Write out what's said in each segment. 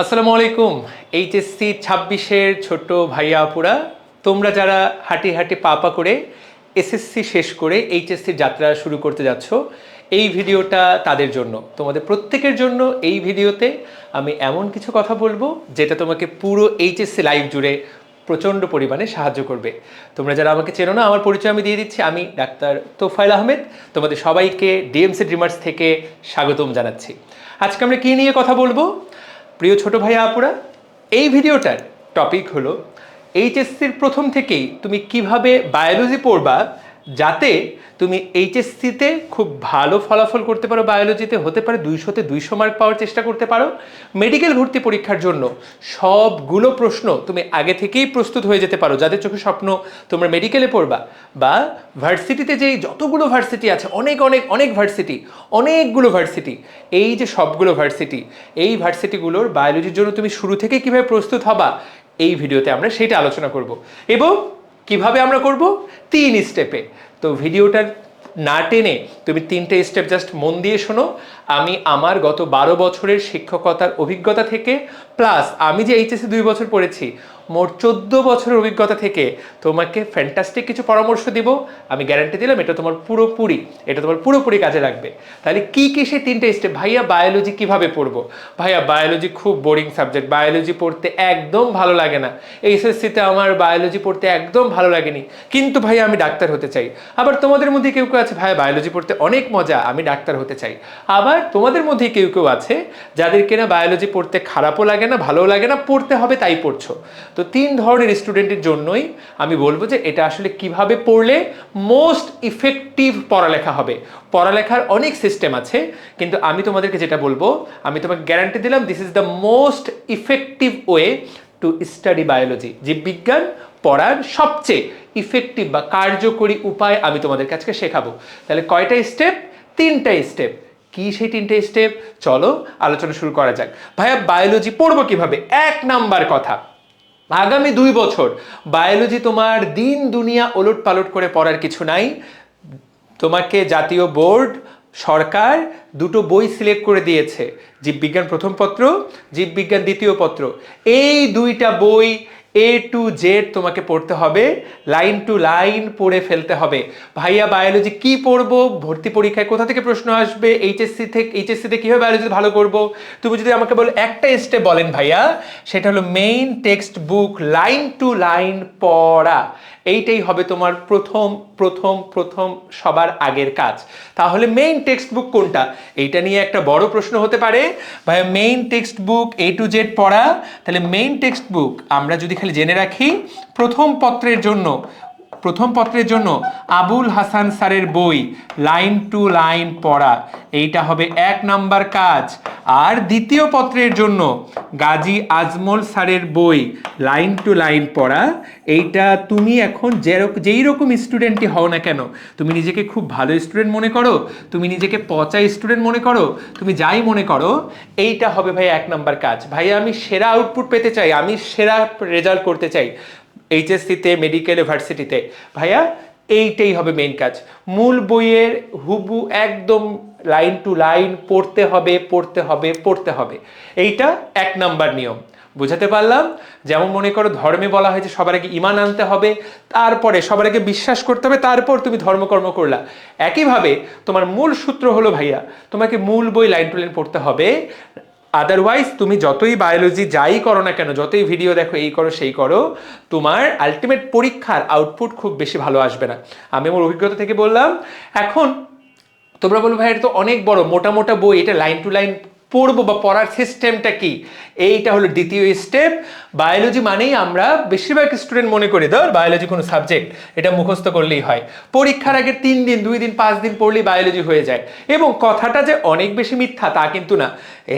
আসসালামু আলাইকুম। এইচএসসি ছাব্বিশের ছোট ভাইয়া আপুরা তোমরা যারা হাঁটি হাঁটি পাপা করে এসএসসি শেষ করে এইচএসসির যাত্রা শুরু করতে যাচ্ছ, এই ভিডিওটা তাদের জন্য। তোমাদের প্রত্যেকের জন্য এই ভিডিওতে আমি এমন কিছু কথা বলব যেটা তোমাকে পুরো এইচএসসি লাইফ জুড়ে প্রচণ্ড পরিমাণে সাহায্য করবে। তোমরা যারা আমাকে চেনো না, আমার পরিচয় আমি দিয়ে দিচ্ছি। আমি ডাক্তার তোফাইল আহমেদ। তোমাদের সবাইকে ডিএমসি ড্রিমার্স থেকে স্বাগতম জানাচ্ছি। আজকে আমরা কী নিয়ে কথা বলব? প্রিয় ছোট ভাই আপুরা, এই ভিডিওটার টপিক হলো, এইচএসসির প্রথম থেকেই তুমি কীভাবে বায়োলজি পড়বা যাতে তুমি এইচএসসিতে খুব ভালো ফলাফল করতে পারো, বায়োলজিতে হতে পারে দুইশোতে দুইশো মার্ক পাওয়ার চেষ্টা করতে পারো। মেডিকেল ভর্তি পরীক্ষার জন্য সবগুলো প্রশ্ন তুমি আগে থেকেই প্রস্তুত হয়ে যেতে পারো, যাদের চোখে স্বপ্ন তোমরা মেডিকেলে পড়বা বা ভার্সিটিতে যেই যতগুলো ভার্সিটি আছে, অনেক অনেক অনেক ভার্সিটি, অনেকগুলো ভার্সিটি, এই যে সবগুলো ভার্সিটি, এই ভার্সিটিগুলোর বায়োলজির জন্য তুমি শুরু থেকে কীভাবে প্রস্তুত হবা, এই ভিডিওতে আমরা সেটা আলোচনা করব। এবং কীভাবে আমরা করব? তিন স্টেপে তো ভিডিওটার না টেনে তুমি তিনটে স্টেপ জাস্ট মন দিয়ে শোনো। আমি আমার গত বারো বছরের শিক্ষকতার অভিজ্ঞতা থেকে প্লাস আমি যে এইচএসি দুই বছর পড়েছি মোট চোদ্দ বছরের অভিজ্ঞতা থেকে তোমাকে ফ্যান্টাস্টিক কিছু পরামর্শ দিব। আমি গ্যারান্টি দিলাম এটা তোমার পুরোপুরি, এটা তোমার পুরোপুরি কাজে লাগবে। তাহলে কি কি সেই তিনটে স্টেপ ভাইয়া বায়োলজি কীভাবে পড়ব? ভাইয়া বায়োলজি খুব বোরিং সাবজেক্ট বায়োলজি পড়তে একদম ভালো লাগে না। এইচএসসিতে আমার বায়োলজি পড়তে একদম ভালো লাগেনি। কিন্তু ভাইয়া, আমি ডাক্তার হতে চাই। আবার তোমাদের মধ্যে কেউ কেউ আছে, ভাইয়া বায়োলজি পড়তে অনেক মজা, আমি ডাক্তার হতে চাই। আবার তোমাদের মধ্যে কেউ কেউ আছে, যাদের কিনা বায়োলজি পড়তে খারাপও লাগে না, ভালোও লাগে না, পড়তে হবে তাই পড়ছো। তো তিন ধরনের স্টুডেন্টের জন্যই আমি বলব যে এটা আসলে কীভাবে পড়লে মোস্ট ইফেক্টিভ পড়ালেখা হবে। পড়ালেখার অনেক সিস্টেম আছে, কিন্তু আমি তোমাদেরকে যেটা বলব, আমি তোমাকে গ্যারান্টি দিলাম this is the most effective way to study biology জীববিজ্ঞান পড়ার সবচেয়ে ইফেক্টিভ বা কার্যকরী উপায় আমি তোমাদের আজকে শেখাবো। তাহলে কয়টা স্টেপ তিনটা স্টেপ কি সেই তিনটে স্টেপ চলো আলোচনা শুরু করা যাক। ভাইয়া বায়োলজি পড়ব কীভাবে? এক নাম্বার কথা। আগামী দুই বছর বায়োলজি তোমার দিন দুনিয়া ওলট পালট করে পড়ার কিছু নাই। তোমাকে জাতীয় বোর্ড, সরকার দুটো বই সিলেক্ট করে দিয়েছে। জীববিজ্ঞান প্রথম পত্র, জীববিজ্ঞান দ্বিতীয় পত্র। এই দুইটা বই এ টু জেড তোমাকে পড়তে হবে, লাইন টু লাইন পড়ে ফেলতে হবে। ভাইয়া বায়োলজি কি পড়ব? ভর্তি পরীক্ষায় কোথা থেকে প্রশ্ন আসবে? এইচএসসি থেকে এইচএসসিতে কীভাবে বায়োলজি ভালো করব? তুমি যদি আমাকে বলো একটা স্টেপ বলেন ভাইয়া, সেটা হলো main textbook line to line পড়া। এইটাই হবে তোমার প্রথম প্রথম প্রথম সবার আগের কাজ। তাহলে মেইন টেক্সট বুক কোনটা? এইটা নিয়ে একটা বড় প্রশ্ন হতে পারে। ভাইয়া main textbook A to Z পড়া, তাহলে মেইন টেক্সট বুক আমরা যদি খালি জেনে রাখি, প্রথম পত্রের জন্য, প্রথম পত্রের জন্য আবুল হাসান স্যারের বই লাইন টু লাইন পড়া। এইটা হবে এক নাম্বার কাজ। আর দ্বিতীয় পত্রের জন্য গাজী আজমল স্যারের বই লাইন টু লাইন পড়া, এইটা তুমি এখন যেরকম যেই রকম স্টুডেন্টই হও না কেন, তুমি নিজেকে খুব ভালো স্টুডেন্ট মনে করো, তুমি নিজেকে পচা স্টুডেন্ট মনে করো, তুমি যাই মনে করো, এইটা হবে ভাই এক নম্বর কাজ। ভাই, আমি সেরা আউটপুট পেতে চাই, আমি সেরা রেজাল্ট করতে চাই এইচএসসিতে মেডিকেল ইউনিভার্সিটিতে ভাইয়া, এইটাই হবে মেইন কাজ। মূল বইয়ের হুবু একদম লাইন টু লাইন, পড়তে হবে পড়তে হবে পড়তে হবে। এইটা এক নাম্বার নিয়ম। বুঝাতে পারলাম? যেমন মনে করো ধর্মে বলা হয়েছে সবার আগে ইমান আনতে হবে, তারপরে সবার আগে বিশ্বাস করতে হবে, তারপর তুমি ধর্মকর্ম করলা। একইভাবে তোমার মূল সূত্র হলো, ভাইয়া, তোমাকে মূল বই লাইন টু লাইন পড়তে হবে। আদারওয়াইজ তুমি যতই বায়োলজি যাই করো না কেন, যতই ভিডিও দেখো, এই করো, সেই করো, তোমার আলটিমেট পরীক্ষার আউটপুট খুব বেশি ভালো আসবে না। আমি আমার অভিজ্ঞতা থেকে বললাম, এখন তোমরা বলব, ভাই, এটা তো অনেক বড়, মোটা মোটা বই, এটা লাইন টু লাইন পড়ব বা পড়ার সিস্টেমটা কি? এইটা হলো দ্বিতীয় স্টেপ। বায়োলজি মানেই আমরা বেশিরভাগ স্টুডেন্ট মনে করি ধর বায়োলজি কোনো সাবজেক্ট, এটা মুখস্থ করলেই হয়। পরীক্ষার আগে তিন দিন, দুই দিন, পাঁচ দিন পড়লেই বায়োলজি হয়ে যায়। এবং কথাটা যে অনেক বেশি মিথ্যা তা কিন্তু না।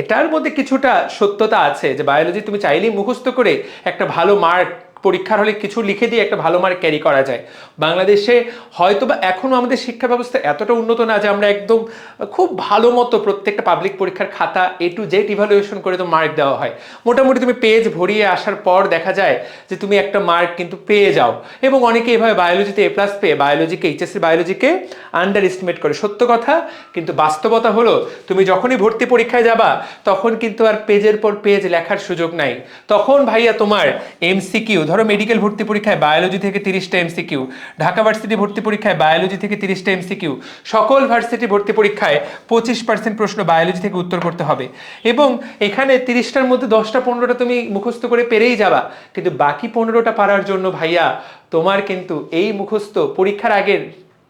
এটার মধ্যে কিছুটা সত্যতা আছে যে বায়োলজি তুমি চাইলেই মুখস্থ করে একটা ভালো মার্ক পরীক্ষার হলে কিছু লিখে দিয়ে একটা ভালো মার্ক ক্যারি করা যায়। বাংলাদেশে হয়তো বা এখনও আমাদের শিক্ষা ব্যবস্থা এতটা উন্নত না যে আমরা একদম খুব ভালো মতো প্রত্যেকটা পাবলিক পরীক্ষার খাতা এ টু জেড ইভালুয়েশন করে তো মার্ক দেওয়া হয়। মোটামুটি তুমি পেজ ভরিয়ে আসার পর দেখা যায় যে তুমি একটা মার্ক কিন্তু পেয়ে যাও। এবং অনেকে এভাবে বায়োলজিতে এ প্লাস পেয়ে বায়োলজিকে এইচএসসি বায়োলজিকে আন্ডার এস্টিমেট করে। সত্য কথা, কিন্তু বাস্তবতা হলো তুমি যখনই ভর্তি পরীক্ষায় যাবা, তখন কিন্তু আর পেজের পর পেজ লেখার সুযোগ নাই। তখন ভাইয়া তোমার এমসিকিউ ধরো মেডিকেল ভর্তি পরীক্ষায় বায়োলজি থেকে তিরিশটা এমসিকিউ ঢাকা ভার্সিটি ভর্তি পরীক্ষায় বায়োলজি থেকে তিরিশটা এমসিকিউ সকল ভার্সিটি ভর্তি পরীক্ষায় পঁচিশ পার্সেন্ট প্রশ্ন বায়োলজি থেকে উত্তর করতে হবে। এবং এখানে তিরিশটার মধ্যে দশটা, পনেরোটা তুমি মুখস্থ করে পেরেই যাবা। কিন্তু বাকি পনেরোটা পারার জন্য ভাইয়া, তোমার কিন্তু এই মুখস্থ পরীক্ষার আগের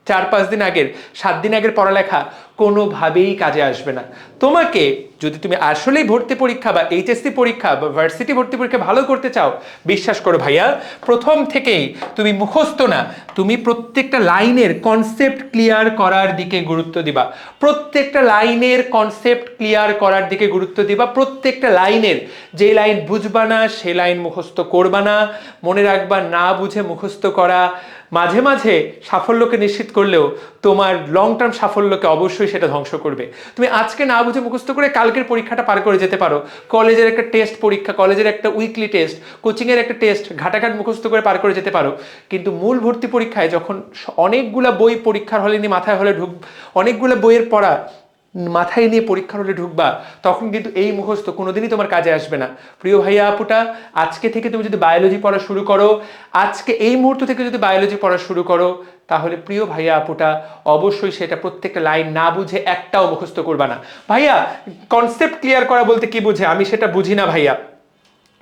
চার পাঁচ দিন আগের, সাত দিন আগের পড়ালেখা কোনোভাবেই কাজে আসবে না। তোমাকে যদি তুমি আসলেই ভর্তি পরীক্ষা বা এইচএসসি পরীক্ষা বা ভার্সিটি ভর্তি পরীক্ষা ভালো করতে চাও, বিশ্বাস করো ভাইয়া, প্রথম থেকেই তুমি মুখস্থ না, তুমি প্রত্যেকটা লাইনের কনসেপ্ট ক্লিয়ার করার দিকে গুরুত্ব দিবা। প্রত্যেকটা লাইনের কনসেপ্ট ক্লিয়ার করার দিকে গুরুত্ব দিবা। প্রত্যেকটা লাইনের যে লাইন বুঝবা না, সে লাইন মুখস্থ করবা না। মনে রাখবা, না বুঝে মুখস্থ করা মাঝে মাঝে সাফল্যকে নিশ্চিত করলেও তোমার লং টার্ম সাফল্যকে অবশ্যই সেটা ধ্বংস করবে। তুমি আজকে না বুঝে মুখস্থ করে কালকের পরীক্ষাটা পার করে যেতে পারো। কলেজের একটা টেস্ট পরীক্ষা, কলেজের একটা উইকলি টেস্ট কোচিংয়ের একটা টেস্ট ঘাটাঘাট মুখস্থ করে পার করে যেতে পারো। কিন্তু মূল ভর্তি পরীক্ষায় যখন অনেকগুলা বই পরীক্ষার হলে নিয়ে মাথায় হলে ঢুক, অনেকগুলো বইয়ের পড়া মাথায় নিয়ে পরীক্ষার হলে ঢুকবা, তখন কিন্তু এই মুখস্থ কোনোদিনই তোমার কাজে আসবে না। প্রিয় ভাইয়া, আপুটা, আজকে থেকে তুমি যদি বায়োলজি পড়া শুরু করো, আজকে এই মুহূর্ত থেকে যদি বায়োলজি পড়া শুরু করো, তাহলে প্রিয় ভাইয়া, আপুটা, অবশ্যই সেটা প্রত্যেকটা লাইন না বুঝে একটাও মুখস্থ করবা না। ভাইয়া কনসেপ্ট ক্লিয়ার করা বলতে কি বুঝে? আমি সেটা বুঝি না, ভাইয়া।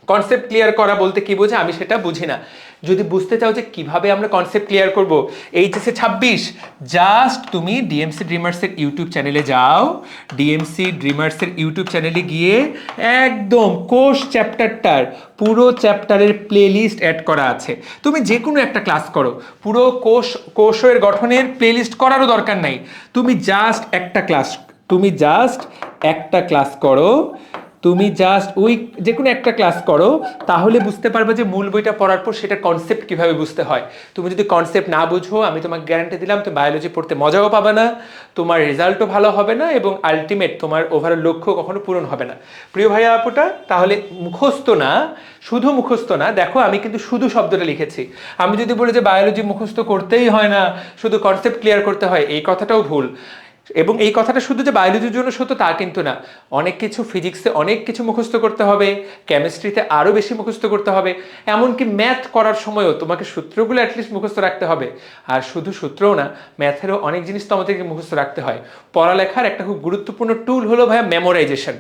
কনসেপ্ট ক্লিয়ার করা বলতে কি বোঝে? আমি সেটা বুঝি না। যদি বুঝতে চাও যে কীভাবে আমরা কনসেপ্ট ক্লিয়ার করব এইচএসএ ছাব্বিশ জাস্ট তুমি ডিএমসি ড্রিমার্সের ইউটিউব চ্যানেলে যাও ডিএমসি ড্রিমার্সের ইউটিউব চ্যানেলে গিয়ে একদম কোর্স চ্যাপ্টারটার পুরো চ্যাপ্টারের প্লেলিস্ট অ্যাড করা আছে। তুমি যে কোনো একটা ক্লাস করো, পুরো কোষ কোষের গঠনের প্লেলিস্ট করারও দরকার নাই। তুমি জাস্ট একটা ক্লাস তুমি জাস্ট একটা ক্লাস করো তুমি জাস্ট ওই যে কোনো একটা ক্লাস করো, তাহলে বুঝতে পারবে যে মূল বইটা পড়ার পর সেটা কনসেপ্ট কীভাবে বুঝতে হয়। তুমি যদি কনসেপ্ট না বুঝো, আমি তোমাকে গ্যারান্টি দিলাম, তুমি বায়োলজি পড়তে মজাও পাবে না, তোমার রেজাল্টও ভালো হবে না এবং আলটিমেট তোমার ওভারঅল লক্ষ্য কখনো পূরণ হবে না। প্রিয় ভাইয়া আপুটা, তাহলে মুখস্থ না, শুধু মুখস্থ না, দেখো আমি কিন্তু শুধু শব্দটা লিখেছি। আমি যদি বলি যে বায়োলজি মুখস্থ করতেই হয় না, শুধু কনসেপ্ট ক্লিয়ার করতে হয়, এই কথাটাও ভুল। এবং এই কথাটা শুধু যে বায়োলজির জন্য সত্য তা কিন্তু না। অনেক কিছু ফিজিক্সে অনেক কিছু মুখস্থ করতে হবে কেমিস্ট্রিতে আরও বেশি মুখস্থ করতে হবে, এমনকি ম্যাথ করার সময়ও তোমাকে সূত্রগুলো অ্যাটলিস্ট মুখস্থ রাখতে হবে। আর শুধু সূত্রও না ম্যাথেরও অনেক জিনিস তো আমাদেরকে মুখস্থ রাখতে হয়। পড়ালেখার একটা খুব গুরুত্বপূর্ণ টুল হলো ভাইয়া মেমোরাইজেশন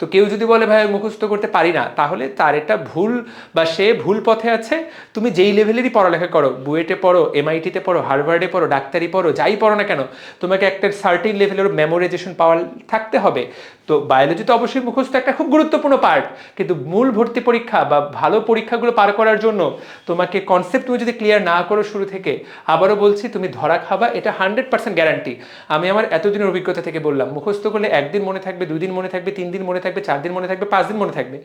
তো কেউ যদি বলে, ভাই, মুখস্থ করতে পারি না, তাহলে তার এটা ভুল বা সে ভুল পথে আছে। তুমি যেই লেভেলেরই পড়ালেখা করো, বুয়েটে পড়ো এমআইটিতে পড়ো, হার্ভার্ডে পড়ো, ডাক্তারি পড়ো, যাই পড়ো না কেন, তোমাকে একটা সার্টিন লেভেলের মেমোরাইজেশন পাওয়ার থাকতে হবে। তো বায়োলজি তো অবশ্যই মুখস্থ একটা খুব গুরুত্বপূর্ণ পার্ট কিন্তু মূল ভর্তি পরীক্ষা বা ভালো পরীক্ষাগুলো পার করার জন্য তোমাকে কনসেপ্ট তুমি যদি ক্লিয়ার না করো শুরু থেকে, আবারও বলছি তুমি ধরা খাবা, এটা হান্ড্রেড পার্সেন্ট গ্যারান্টি আমি আমার এতদিনের অভিজ্ঞতা থেকে বললাম, মুখস্থ করলে একদিন মনে থাকবে দুই দিন মনে থাকবে তিন দিন মনে থাকবে চার দিন মনে থাকবে পাঁচ দিন মনে থাকবে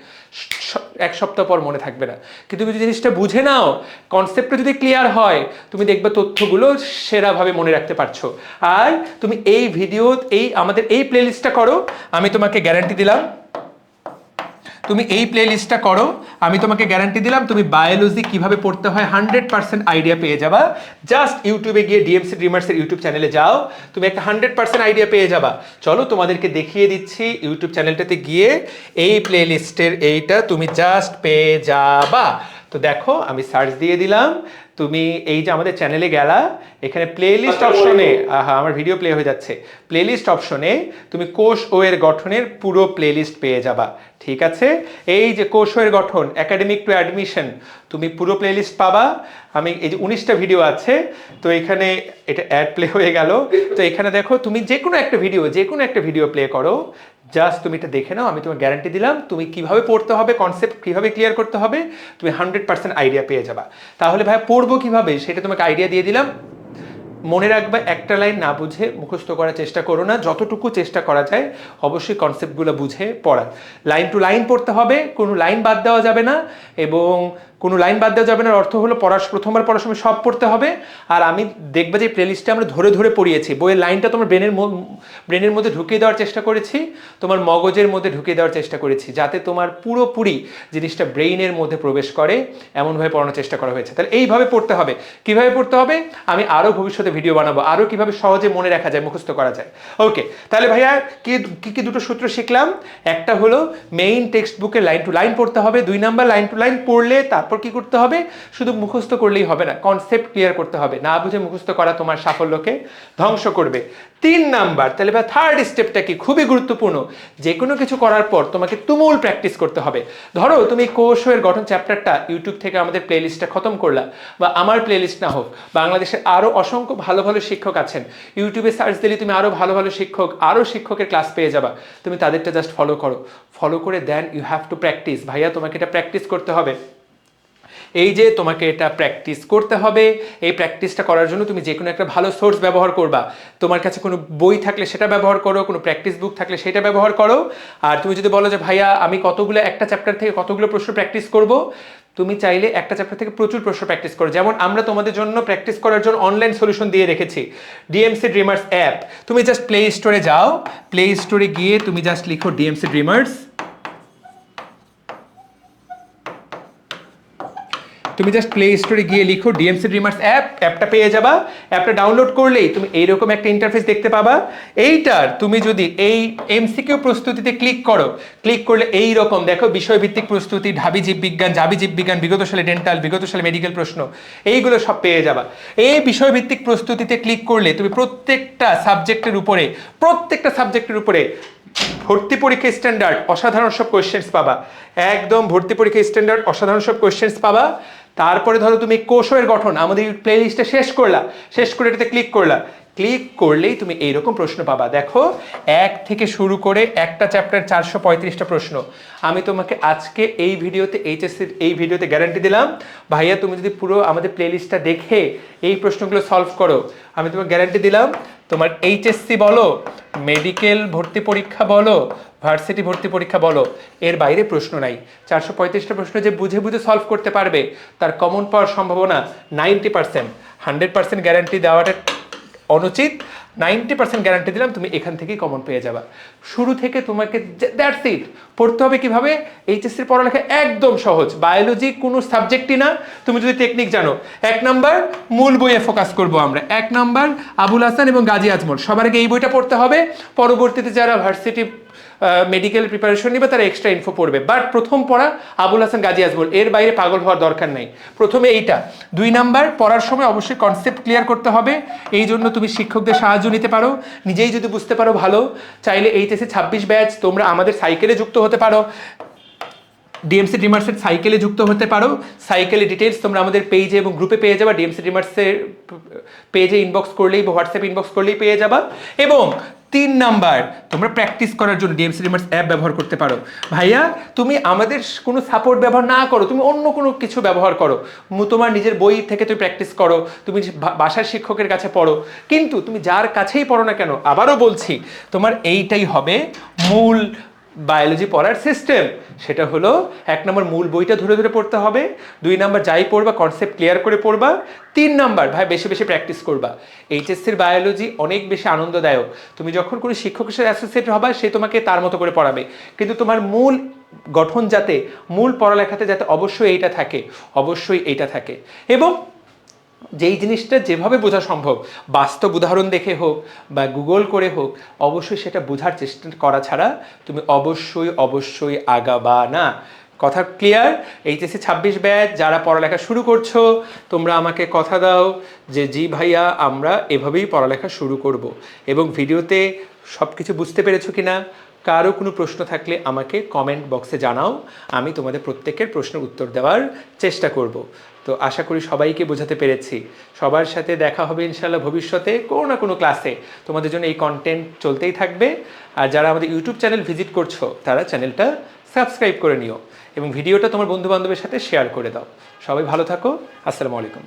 এক সপ্তাহ পর মনে থাকবে না। কিন্তু তুমি জিনিসটা বুঝে নাও কনসেপ্টটা যদি ক্লিয়ার হয়, তুমি দেখবে তথ্যগুলো সেরাভাবে মনে রাখতে পারছ। আর তুমি এই ভিডিও এই আমাদের এই প্লেলিস্টটা করো, আমি তোমাকে গ্যারান্টি দিলাম। তুমি এই প্লে লিস্টটা করো, আমি তোমাকে গ্যারান্টি দিলাম তুমি বায়োলজি কীভাবে পড়তে হয় হান্ড্রেড পার্সেন্ট আইডিয়া পেয়ে যাবা। জাস্ট ইউটিউবে গিয়ে ডিএমসি ড্রিমার্সের ইউটিউব চ্যানেলে যাও, তুমি একটা হান্ড্রেড পার্সেন্ট আইডিয়া পেয়ে যাবা। চলো তোমাদেরকে দেখিয়ে দিচ্ছি ইউটিউব চ্যানেলটাতে গিয়ে এই প্লে লিস্টের এইটা তুমি জাস্ট পেয়ে যাবা। তো দেখো, আমি সার্চ দিয়ে দিলাম তুমি এই যে আমাদের চ্যানেলে গেলা এখানে প্লেলিস্ট অপশনে আহা আমার ভিডিও প্লে হয়ে যাচ্ছে। প্লেলিস্ট অপশনে তুমি কোষ ও এর গঠনের পুরো প্লেলিস্ট পেয়ে যাবা ঠিক আছে? এই যে কোষ ও এর গঠন একাডেমিক টু অ্যাডমিশন তুমি পুরো প্লেলিস্ট পাবা। আমি এই যে উনিশটা ভিডিও আছে তো এখানে এটা অ্যাড প্লে হয়ে গেল। তো এখানে দেখো তুমি যে কোনো একটা ভিডিও যে কোনো একটা ভিডিও প্লে করো জাস্ট তুমি এটা দেখে নাও, আমি তোমার গ্যারান্টি দিলাম, তুমি কীভাবে পড়তে হবে কনসেপ্ট কীভাবে ক্লিয়ার করতে হবে, তুমি হান্ড্রেড পার্সেন্ট আইডিয়া পেয়ে যাবা। তাহলে ভাই পড়ব কীভাবে, সেটা তোমাকে আইডিয়া দিয়ে দিলাম। মনে রাখবে, একটা লাইন না বুঝে মুখস্থ করার চেষ্টা করো না। যতটুকু চেষ্টা করা যায়, অবশ্যই কনসেপ্টগুলো বুঝে পড়া। লাইন টু লাইন পড়তে হবে, কোনো লাইন বাদ দেওয়া যাবে না এবং কোনো লাইন বাদ দেওয়া যাবে না। অর্থ হলো, পড়ার প্রথমবার পড়ার সময় সব পড়তে হবে। আর আমি দেখবে যে প্লেলিস্টে আমরা ধরে ধরে পড়িয়েছি। বইয়ের লাইনটা তোমার ব্রেনের ব্রেনের মধ্যে ঢুকিয়ে দেওয়ার চেষ্টা করেছি। তোমার মগজের মধ্যে ঢুকিয়ে দেওয়ার চেষ্টা করেছি, যাতে তোমার পুরোপুরি জিনিসটা ব্রেইনের মধ্যে প্রবেশ করে। এমনভাবে পড়ানোর চেষ্টা করা হয়েছে। তাহলে এইভাবে পড়তে হবে। কীভাবে পড়তে হবে? আমি আরও ভবিষ্যতে ভিডিও বানাবো। আরও কীভাবে সহজে মনে রাখা যায়, মুখস্থ করা যায়। ওকে তাহলে ভাইয়া, কি কি কি দুটো সূত্র শিখলাম? একটা হলো মেইন টেক্সট বুকে লাইন টু লাইন পড়তে হবে, দুই নাম্বার লাইন টু লাইন পড়লে তারপর কি করতে হবে? শুধু মুখস্থ করলেই হবে না কনসেপ্ট ক্লিয়ার করতে হবে। না বুঝে মুখস্থ করা তোমার সাফল্যকে ধ্বংস করবে। তিন নাম্বার, তাহলে বা থার্ড স্টেপটা কি? খুবই গুরুত্বপূর্ণ। যে কোনো কিছু করার পর তোমাকে তুমুল প্র্যাকটিস করতে হবে। ধরো, তুমি কোষ এর গঠন চ্যাপ্টারটা ইউটিউব থেকে আমাদের প্লেলিস্টটা খতম করলা, বা আমার প্লেলিস্ট না হোক, বাংলাদেশের আরও অসংখ্য ভালো ভালো শিক্ষক আছেন। ইউটিউবে সার্চ দিলে তুমি আরও ভালো ভালো শিক্ষক আরও শিক্ষকের ক্লাস পেয়ে যাবা। তুমি তাদেরটা জাস্ট ফলো করো। ফলো করে then you have to practice ভাইয়া, তোমাকে এটা প্র্যাকটিস করতে হবে। এই যে তোমাকে এটা প্র্যাকটিস করতে হবে, এই প্র্যাকটিসটা করার জন্য তুমি যে কোনো একটা ভালো সোর্স ব্যবহার করবা। তোমার কাছে কোনো বই থাকলে সেটা ব্যবহার করো, কোনো প্র্যাকটিস বুক থাকলে সেটা ব্যবহার করো। আর তুমি যদি বলো যে, ভাইয়া, আমি কতগুলো, একটা চ্যাপ্টার থেকে কতগুলো প্রশ্ন প্র্যাকটিস করব? তুমি চাইলে একটা চ্যাপ্টার থেকে প্রচুর প্রশ্ন প্র্যাকটিস করো। যেমন, আমরা তোমাদের জন্য প্র্যাকটিস করার জন্য অনলাইন সলিউশন দিয়ে রেখেছি। ডিএমসি ড্রিমার্স অ্যাপ তুমি জাস্ট প্লে স্টোরে যাও। প্লে স্টোরে গিয়ে তুমি জাস্ট লিখো ডিএমসি ড্রিমার্স তুমি জাস্ট প্লে স্টোরে গিয়ে লিখো ডিএমসি ড্রিমার্স অ্যাপ অ্যাপটা পেয়ে যাবা। অ্যাপটা ডাউনলোড করলেই তুমি এইরকম একটা ইন্টারফেস দেখতে পাবা। এইটার তুমি যদি এই এমসিকিউ প্রস্তুতিতে ক্লিক করো ক্লিক করলে এই রকম দেখো বিষয়ভিত্তিক প্রস্তুতি, ঢাবি জীববিজ্ঞান জাবি জীববিজ্ঞান বিগত সালে ডেন্টাল বিগত সালে মেডিকেল প্রশ্ন, এইগুলো সব পেয়ে যাবা। এই বিষয়ভিত্তিক প্রস্তুতিতে ক্লিক করলে তুমি প্রত্যেকটা সাবজেক্টের উপরে, প্রত্যেকটা সাবজেক্টের উপরে ভর্তি পরীক্ষা স্ট্যান্ডার্ড অসাধারণ সব কোয়েশ্চেন্স পাবা। একদম ভর্তি পরীক্ষা স্ট্যান্ডার্ড অসাধারণ সব কোয়েশ্চেন্স পাবা। তারপরে ধরো তুমি কোষের গঠন, আমাদের প্লে লিস্টে শেষ করলা, শেষ করে এটাতে ক্লিক করলা। ক্লিক করলেই তুমি এইরকম প্রশ্ন পাবা। দেখো, এক থেকে শুরু করে একটা চ্যাপ্টার চারশো পঁয়ত্রিশটা প্রশ্ন। আমি তোমাকে আজকে এই ভিডিওতে এইচএসসির এই ভিডিওতে গ্যারান্টি দিলাম। ভাইয়া, তুমি যদি পুরো আমাদের প্লেলিস্টটা দেখে এই প্রশ্নগুলো সলভ করো, আমি তোমাকে গ্যারান্টি দিলাম। তোমার এইচএসসি বলো মেডিকেল ভর্তি পরীক্ষা বলো ভার্সিটি ভর্তি পরীক্ষা বলো, এর বাইরে প্রশ্ন নাই। চারশো পঁয়ত্রিশটা প্রশ্ন যে বুঝে বুঝে সলভ করতে পারবে, তার কমন পাওয়ার সম্ভাবনা ninety percent hundred percent guarantee দেওয়াটা অনুচিত। নাইনটি পার্সেন্ট গ্যারান্টি দিলাম, তুমি এখান থেকেই কমন পেয়ে যাবা। শুরু থেকে তোমাকে দ্যাটস ইট পড়তে হবে কীভাবে? এইচএসসির পড়ালেখা একদম সহজ। বায়োলজি কোনো সাবজেক্টই না। তুমি যদি টেকনিক জানো, এক নাম্বার মূল বইয়ে ফোকাস করব আমরা। এক নাম্বার আবুল হাসান এবং গাজী আজমল। সবার আগে এই বইটা পড়তে হবে। পরবর্তীতে যারা ভার্সিটি মেডিকেল প্রিপারেশন নিবে, তারা এক্সট্রা ইনফো পড়বে। বাট প্রথম পড়া আবুল হাসান গাজী আজমল। এর বাইরে পাগল হওয়ার দরকার নেই। প্রথমে এইটা। দুই নাম্বার, পড়ার সময় অবশ্যই কনসেপ্ট ক্লিয়ার করতে হবে। এই জন্য তুমি শিক্ষকদের সাহায্য নিতে পারো। নিজেই যদি বুঝতে পারো ভালো, চাইলে এইচএসি ছাব্বিশ ব্যাচ, তোমরা আমাদের সাইকেলে যুক্ত হতে পারো। ডিএমসি ড্রিমার্সের সাইকেলে যুক্ত হতে পারো। সাইকেলে ডিটেলস তোমরা আমাদের পেজে এবং গ্রুপে পেয়ে যাবা। ডিএমসি ড্রিমার্সের পেজে ইনবক্স করলেই বা হোয়াটসঅ্যাপ ইনবক্স করলেই পেয়ে যাবা। এবং তিন নাম্বার, তোমরা প্র্যাকটিস করার জন্য ডিএমসি রিমার্স অ্যাপ ব্যবহার করতে পারো। ভাইয়া, তুমি আমাদের কোনো সাপোর্ট ব্যবহার না করো, তুমি অন্য কোনো কিছু ব্যবহার করো। তোমার নিজের বই থেকে তুমি প্র্যাকটিস করো, তুমি বাসার শিক্ষকের কাছে পড়ো। কিন্তু তুমি যার কাছেই পড়ো না কেন, আবারও বলছি, তোমার এইটাই হবে মূল বায়োলজি পড়ার সিস্টেম সেটা হলো এক নম্বর মূল বইটা ধরে ধরে পড়তে হবে, দুই নাম্বার যাই পড়বা কনসেপ্ট ক্লিয়ার করে পড়বা, তিন নাম্বার ভাই বেশি বেশি প্র্যাকটিস করবা। এইচএসসির বায়োলজি অনেক বেশি আনন্দদায়ক। তুমি যখন কোনো শিক্ষকের সাথে অ্যাসোসিয়েট হবা, সে তোমাকে তার মতো করে পড়াবে। কিন্তু তোমার মূল গঠন যাতে, মূল পড়ালেখাতে যাতে অবশ্যই এইটা থাকে, অবশ্যই এইটা থাকে। এবং যেই জিনিসটা যেভাবে বোঝা সম্ভব, বাস্তব উদাহরণ দেখে হোক বা গুগল করে হোক, অবশ্যই সেটা বোঝার চেষ্টা করা ছাড়া তুমি অবশ্যই অবশ্যই আগাবা না। কথা ক্লিয়ার এইচএসসি ছাব্বিশ ব্যাচ, যারা পড়ালেখা শুরু করছ, তোমরা আমাকে কথা দাও যে, জি ভাইয়া, আমরা এভাবেই পড়ালেখা শুরু করব। এবং ভিডিওতে সব কিছু বুঝতে পেরেছ কি না কারও কোনো প্রশ্ন থাকলে আমাকে কমেন্ট বক্সে জানাও। আমি তোমাদের প্রত্যেকের প্রশ্নের উত্তর দেওয়ার চেষ্টা করব। তো আশা করি সবাইকে বোঝাতে পেরেছি। সবার সাথে দেখা হবে ইনশাল্লাহ ভবিষ্যতে কোনো না কোনো ক্লাসে। তোমাদের জন্য এই কন্টেন্ট চলতেই থাকবে। আর যারা আমাদের ইউটিউব চ্যানেল ভিজিট করছ, তারা চ্যানেলটা সাবস্ক্রাইব করে নিও। এবং ভিডিওটা তোমার বন্ধুবান্ধবের সাথে শেয়ার করে দাও। সবাই ভালো থাকো। আসসালামু আলাইকুম।